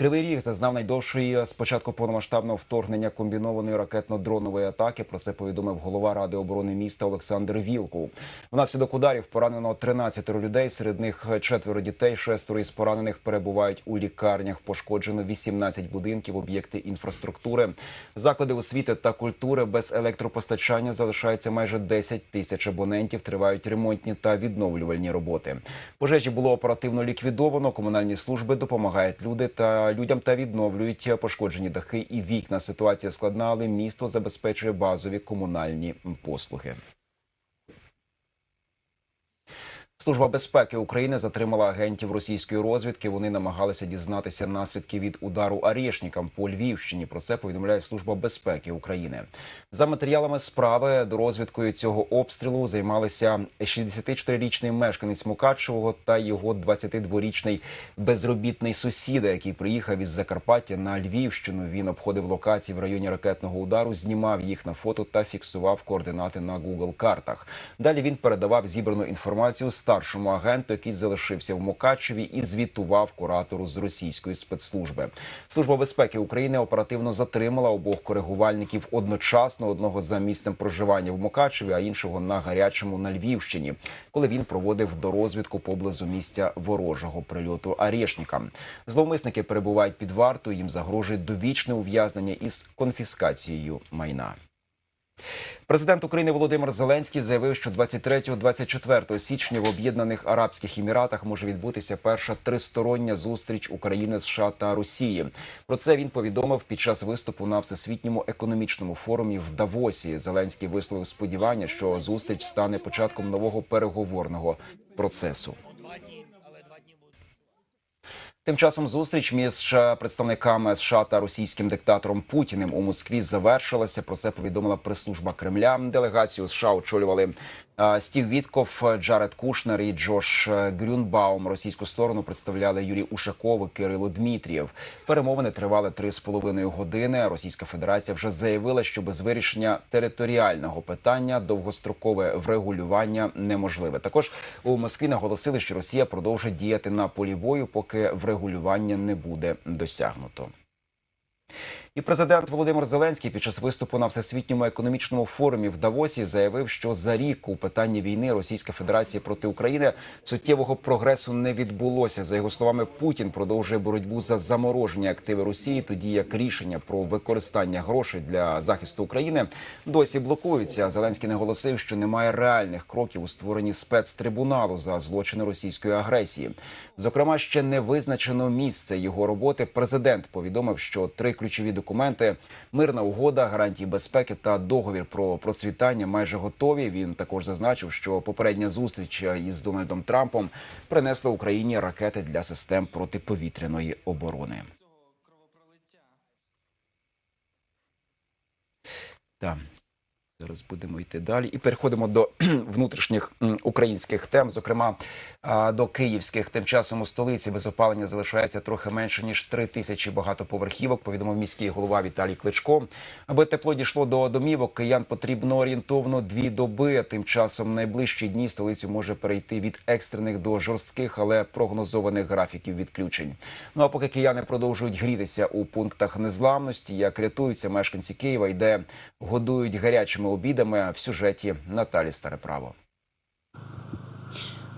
Кривий Ріг зазнав найдовшої з початку повномасштабного вторгнення комбінованої ракетно-дронової атаки. Про це повідомив голова ради оборони міста Олександр Вілкул. Внаслідок ударів поранено 13 людей. Серед них четверо дітей. Шестеро із поранених перебувають у лікарнях. Пошкоджено 18 будинків, об'єкти інфраструктури, заклади освіти та культури без електропостачання залишається майже 10 тисяч абонентів. Тривають ремонтні та відновлювальні роботи. Пожежі було оперативно ліквідовано. Комунальні служби допомагають люди та людям та відновлюють пошкоджені дахи і вікна. Ситуація складна, але місто забезпечує базові комунальні послуги. Служба безпеки України затримала агентів російської розвідки. Вони намагалися дізнатися наслідки від удару Арєшнікам по Львівщині. Про це повідомляє Служба безпеки України. За матеріалами справи до розвідкою цього обстрілу займалися 64-річний мешканець Мукачевого та його 22-річний безробітний сусіда, який приїхав із Закарпаття на Львівщину. Він обходив локації в районі ракетного удару, знімав їх на фото та фіксував координати на Google картах. Далі він передавав зібрану інформацію старшому агенту, який залишився в Мукачеві, і звітував куратору з російської спецслужби. Служба безпеки України оперативно затримала обох коригувальників одночасно одного за місцем проживання в Мукачеві, а іншого на гарячому на Львівщині, коли він проводив дорозвідку поблизу місця ворожого прильоту Арєшніка. Зловмисники перебувають під вартою. Їм загрожує довічне ув'язнення із конфіскацією майна. Президент України Володимир Зеленський заявив, що 23-24 січня в Об'єднаних Арабських Еміратах може відбутися перша тристороння зустріч України, США та Росії. Про це він повідомив під час виступу на всесвітньому економічному форумі в Давосі. Зеленський висловив сподівання, що зустріч стане початком нового переговорного процесу. Тим часом зустріч між представниками США та російським диктатором Путіним у Москві завершилася. Про це повідомила прес-служба Кремля. Делегацію США очолювали Стів Вітков, Джаред Кушнер і Джош Грюнбаум. Російську сторону представляли Юрій Ушаков і Кирило Дмітрієв. Перемовини тривали три з половиною години. Російська Федерація вже заявила, що без вирішення територіального питання довгострокове врегулювання неможливе. Також у Москві наголосили, що Росія продовжить діяти на полі бою, поки врегулювання не буде досягнуто. І президент Володимир Зеленський під час виступу на всесвітньому економічному форумі в Давосі заявив, що за рік у питанні війни Російська Федерація проти України суттєвого прогресу не відбулося. За його словами, Путін продовжує боротьбу за замороження активи Росії, тоді як рішення про використання грошей для захисту України досі блокуються. Зеленський наголосив, що немає реальних кроків у створенні спецтрибуналу за злочини російської агресії. Зокрема, ще не визначено місце його роботи. Президент повідомив, що три ключові документи: мирна угода, гарантії безпеки та договір про процвітання майже готові. Він також зазначив, що попередня зустріч із Дональдом Трампом принесла Україні ракети для систем протиповітряної оборони. Так. Зараз будемо йти далі і переходимо до внутрішніх українських тем, зокрема до київських. Тим часом у столиці без опалення залишається трохи менше ніж три тисячі багатоповерхівок. Повідомив міський голова Віталій Кличко. Аби тепло дійшло до домівок, киян потрібно орієнтовно дві доби. Тим часом найближчі дні столицю може перейти від екстрених до жорстких, але прогнозованих графіків відключень. Ну а поки кияни продовжують грітися у пунктах незламності, як рятуються мешканці Києва, і де годують гарячими обідами в сюжеті Наталі Стареправо.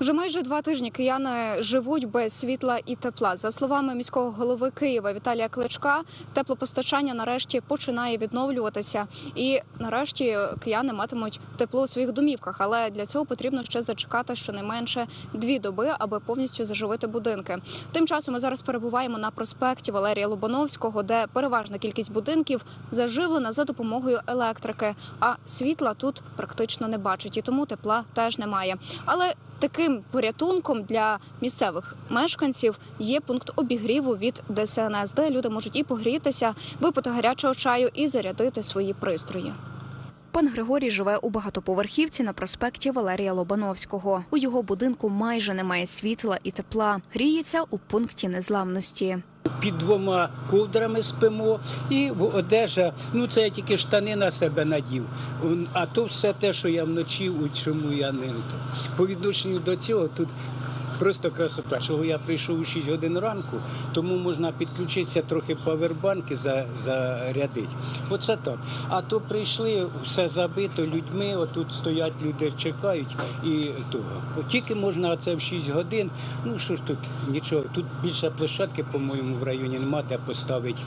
Вже майже два тижні кияни живуть без світла і тепла. За словами міського голови Києва Віталія Кличка, теплопостачання нарешті починає відновлюватися, і нарешті кияни матимуть тепло у своїх домівках. Але для цього потрібно ще зачекати щонайменше дві доби, аби повністю заживити будинки. Тим часом ми зараз перебуваємо на проспекті Валерія Лобановського, де переважна кількість будинків заживлена за допомогою електрики. А світла тут практично не бачать, і тому тепла теж немає. Але Таким порятунком для місцевих мешканців є пункт обігріву від ДСНС, де люди можуть і погрітися, випити гарячого чаю і зарядити свої пристрої. Пан Григорій живе у багатоповерхівці на проспекті Валерія Лобановського. У його будинку майже немає світла і тепла. Гріється у пункті незламності. Під двома ковдрами спимо, і в одежа, ну це я тільки штани на себе надів. А то все те, що я вночі, у чому я не. По відношенню до цього тут просто красота. Чого я прийшов у 6 годин ранку, тому можна підключитися трохи павербанки за, зарядити. Оце так. А то прийшли, все забито людьми, отут стоять люди, чекають і того. Тільки можна це в 6 годин. Ну що ж тут нічого, тут більше площадки, по-моєму, в районі нема, де поставити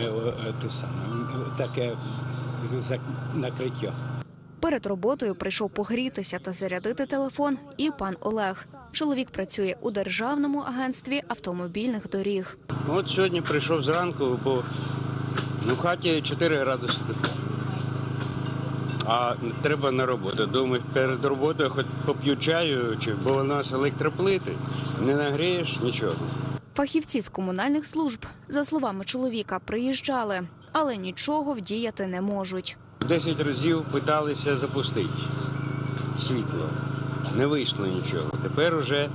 е, е, те саме, таке накриття. Перед роботою прийшов погрітися та зарядити телефон і пан Олег. Чоловік працює у державному агентстві автомобільних доріг. Ну, От сьогодні прийшов зранку, бо ну, в хаті 4 градуси тепла. А треба на роботу. Думаю, перед роботою хоч поп'ю чаю, чи, бо у нас електроплити, не нагрієш нічого. Фахівці з комунальних служб, за словами чоловіка, приїжджали, але нічого вдіяти не можуть. Десять разів питалися запустити світло. Не вийшло нічого. Тепер вже е,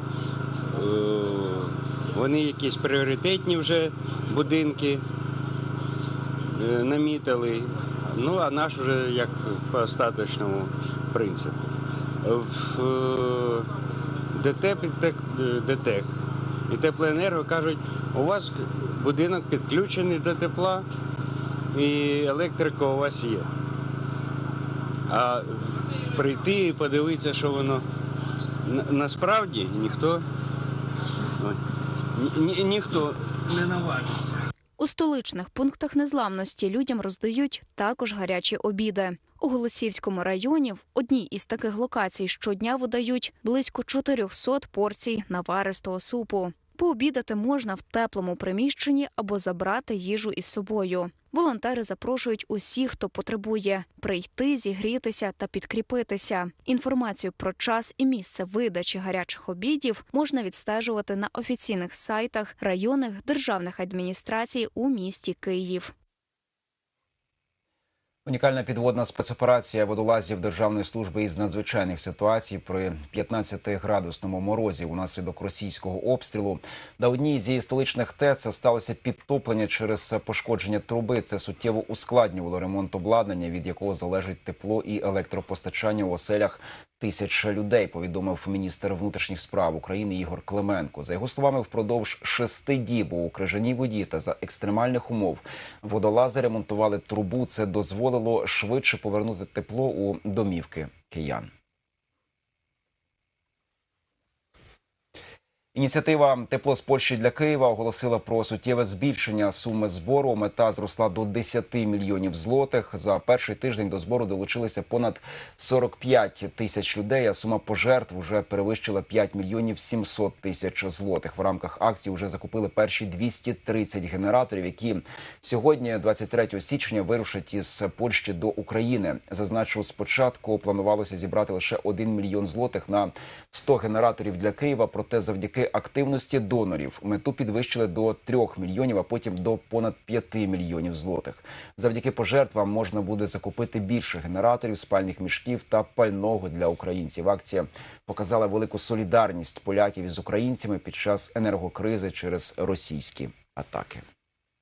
вони якісь пріоритетні вже будинки е, намітили. Ну, а наш вже як по остаточному принципу. В е, ДТЕК, ДТЕК і теплоенерго кажуть, у вас будинок підключений до тепла і електрика у вас є. А прийти і подивитися, що воно насправді ніхто, ні, ні- ніхто не наважиться. У столичних пунктах незламності людям роздають також гарячі обіди. У Голосіївському районі в одній із таких локацій щодня видають близько 400 порцій наваристого супу. Пообідати можна в теплому приміщенні або забрати їжу із собою. Волонтери запрошують усіх, хто потребує, прийти, зігрітися та підкріпитися. Інформацію про час і місце видачі гарячих обідів можна відстежувати на офіційних сайтах районних державних адміністрацій у місті Київ. Унікальна підводна спецоперація водолазів Державної служби із надзвичайних ситуацій при 15-градусному морозі унаслідок російського обстрілу. На одній зі столичних ТЕЦ сталося підтоплення через пошкодження труби. Це суттєво ускладнювало ремонт обладнання, від якого залежить тепло і електропостачання у оселях тисяч людей. Повідомив міністр внутрішніх справ України Ігор Клименко. За його словами, впродовж шести діб у крижаній воді та за екстремальних умов водолази ремонтували трубу. Це дозволило швидше повернути тепло у домівки киян. Ініціатива Тепло з Польщі для Києва оголосила про суттєве збільшення суми збору. Мета зросла до 10 мільйонів злотих. За перший тиждень до збору долучилися понад 45 тисяч людей. А сума пожертв вже перевищила 5 мільйонів 700 тисяч злотих. В рамках акції вже закупили перші 230 генераторів, які сьогодні, 23 січня, вирушать із Польщі до України. Зазначу, спочатку планувалося зібрати лише 1 мільйон злотих на 100 генераторів для Києва. Проте активності донорів мету підвищили до 3 мільйонів, а потім до понад 5 мільйонів злотих. Завдяки пожертвам можна буде закупити більше генераторів, спальних мішків та пального для українців. Акція показала велику солідарність поляків із українцями під час енергокризи через російські атаки.